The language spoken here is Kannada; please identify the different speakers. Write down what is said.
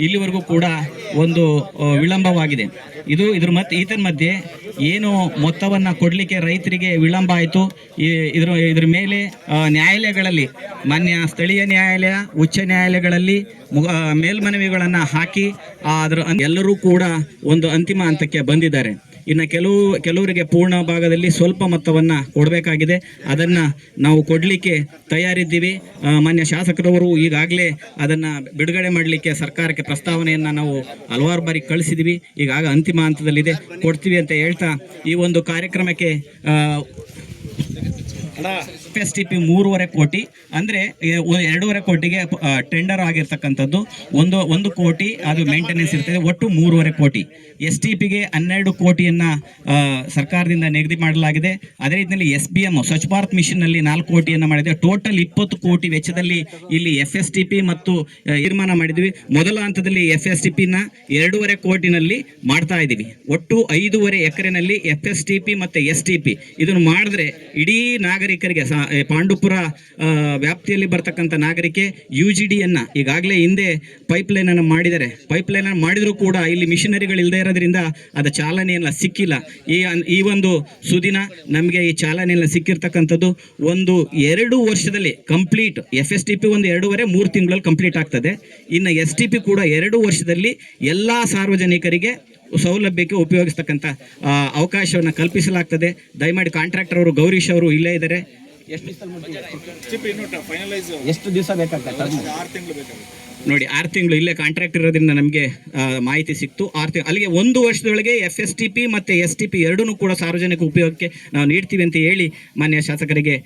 Speaker 1: ಇಲ್ಲಿವರೆಗೂ ಕೂಡ ಒಂದು ವಿಳಂಬವಾಗಿದೆ. ಇದು ಇದ್ರ ಮತ್ತೆ ಈತನ ಮಧ್ಯೆ ಏನು ಮೊತ್ತವನ್ನು ಕೊಡಲಿಕ್ಕೆ ರೈತರಿಗೆ ವಿಳಂಬ ಆಯಿತು. ಇದ್ರ ಇದ್ರ ಮೇಲೆ ನ್ಯಾಯಾಲಯಗಳಲ್ಲಿ, ಮಾನ್ಯ ಸ್ಥಳೀಯ ನ್ಯಾಯಾಲಯ, ಉಚ್ಚ ನ್ಯಾಯಾಲಯಗಳಲ್ಲಿ ಮೇಲ್ಮನವಿಗಳನ್ನು ಹಾಕಿ ಅದ್ರ, ಎಲ್ಲರೂ ಕೂಡ ಒಂದು ಅಂತಿಮ ಹಂತಕ್ಕೆ ಬಂದಿದ್ದಾರೆ. ಇನ್ನು ಕೆಲವು, ಕೆಲವರಿಗೆ ಪೂರ್ಣ ಭಾಗದಲ್ಲಿ ಸ್ವಲ್ಪ ಮೊತ್ತವನ್ನು ಕೊಡಬೇಕಾಗಿದೆ. ಅದನ್ನು ನಾವು ಕೊಡಲಿಕ್ಕೆ ತಯಾರಿದ್ದೀವಿ. ಮಾನ್ಯ ಶಾಸಕರವರು ಈಗಾಗಲೇ ಅದನ್ನು ಬಿಡುಗಡೆ ಮಾಡಲಿಕ್ಕೆ ಸರ್ಕಾರಕ್ಕೆ ಪ್ರಸ್ತಾವನೆಯನ್ನು ನಾವು ಹಲವಾರು ಬಾರಿ ಕಳಿಸಿದ್ದೀವಿ ಈಗಾಗ ಅಂತಿಮ ಹಂತದಲ್ಲಿದೆ. ಕೊಡ್ತೀವಿ ಅಂತ ಹೇಳ್ತಾ ಈ ಒಂದು ಕಾರ್ಯಕ್ರಮಕ್ಕೆ ಆ, ಎಸ್ ಟಿ ಪಿ ಮೂರುವರೆ ಕೋಟಿ ಅಂದರೆ ಎರಡೂವರೆ ಕೋಟಿಗೆ ಟೆಂಡರ್ ಆಗಿರ್ತಕ್ಕಂಥದ್ದು. ಒಂದು ಒಂದು ಕೋಟಿ ಅದು ಮೇಂಟೆನೆನ್ಸ್ ಇರ್ತದೆ ಒಟ್ಟು ಮೂರುವರೆ ಕೋಟಿ. ಎಸ್ ಟಿ ಪಿಗೆ ಹನ್ನೆರಡು ಕೋಟಿಯನ್ನ ಸರ್ಕಾರದಿಂದ ನಿಗದಿ ಮಾಡಲಾಗಿದೆ. ಅದೇ ರೀತಿಯಲ್ಲಿ S B M Swachh Bharat ಮಿಷನ್ನಲ್ಲಿ ನಾಲ್ಕು ಕೋಟಿಯನ್ನು ಮಾಡಿದೆ. ಟೋಟಲ್ ಇಪ್ಪತ್ತು ಕೋಟಿ ವೆಚ್ಚದಲ್ಲಿ ಇಲ್ಲಿ ಎಫ್ ಎಸ್ ಟಿ ಪಿ ಮತ್ತು ತೀರ್ಮಾನ ಮಾಡಿದ್ವಿ. ಮೊದಲ ಹಂತದಲ್ಲಿ ಎಫ್ ಎಸ್ ಟಿ ಪಿನ ಎರಡೂವರೆ ಕೋಟಿನಲ್ಲಿ ಮಾಡ್ತಾ ಇದ್ದೀವಿ. ಒಟ್ಟು ಐದೂವರೆ ಎಕರೆನಲ್ಲಿ ಎಫ್ ಎಸ್ ಟಿ ಪಿ ಮತ್ತು ಎಸ್ ಟಿ ಪಿ ಇದನ್ನು ಮಾಡಿದ್ರೆ ಇಡೀ ನಾಗರಿಕರಿಗೆ ಪಾಂಡುಪುರ ವ್ಯಾಪ್ತಿಯಲ್ಲಿ ಬರ್ತಕ್ಕಂಥ ನಾಗರಿಕೆ ಯು ಜಿ ಡಿಯನ್ನು ಈಗಾಗಲೇ ಹಿಂದೆ ಪೈಪ್ ಅನ್ನು ಮಾಡಿದ್ದಾರೆ. ಪೈಪ್ ಅನ್ನು ಮಾಡಿದರೂ ಕೂಡ ಇಲ್ಲಿ ಮಿಷನರಿಗಳು ಇಲ್ಲದೆ ಇರೋದ್ರಿಂದ ಅದು ಚಾಲನೆಯಲ್ಲ ಸಿಕ್ಕಿಲ್ಲ. ಈ ಈ ಒಂದು ಸುದಿನ ನಮಗೆ ಈ ಚಾಲನೆಯಲ್ಲ ಸಿಕ್ಕಿರ್ತಕ್ಕಂಥದ್ದು ಒಂದು ಎರಡು ವರ್ಷದಲ್ಲಿ complete F S T P ಒಂದು ಎರಡೂವರೆ ಮೂರು ತಿಂಗಳಲ್ಲಿ ಕಂಪ್ಲೀಟ್ ಆಗ್ತದೆ. ಇನ್ನು ಎಸ್ ಟಿ ಪಿ ಕೂಡ ಎರಡು ವರ್ಷದಲ್ಲಿ ಎಲ್ಲ ಸಾರ್ವಜನಿಕರಿಗೆ ಸೌಲಭ್ಯಕ್ಕೆ ಉಪಯೋಗಿಸ್ತಕ್ಕಂಥ ಅವಕಾಶವನ್ನು ಕಲ್ಪಿಸಲಾಗ್ತದೆ. ದಯಮಾಡಿ ಕಾಂಟ್ರಾಕ್ಟರ್ ಅವರು ಗೌರೀಶ್ ಅವರು ಇಲ್ಲೇ ಇದ್ದಾರೆ. ಎಷ್ಟು
Speaker 2: ಚಿಪ್ ಇನ್ನು ಫೈನಲೈಸ್
Speaker 1: ಎಷ್ಟು ದಿವಸ ನೋಡಿ ಆರು ತಿಂಗಳು ಇಲ್ಲೇ ಕಾಂಟ್ರಾಕ್ಟ್ ಇರೋದ್ರಿಂದ ನಮಗೆ ಮಾಹಿತಿ ಸಿಕ್ತು. ಆರು ತಿಂಗಳು ಅಲ್ಲಿಗೆ ಒಂದು ವರ್ಷದೊಳಗೆ ಎಫ್ ಎಸ್ ಟಿ ಪಿ ಮತ್ತು ಎಸ್ ಟಿ ಪಿ ಎರಡೂ ಕೂಡ ಸಾರ್ವಜನಿಕ ಉಪಯೋಗಕ್ಕೆ ನಾವು ನೀಡ್ತೀವಿ ಅಂತ ಹೇಳಿ ಮಾನ್ಯ ಶಾಸಕರಿಗೆ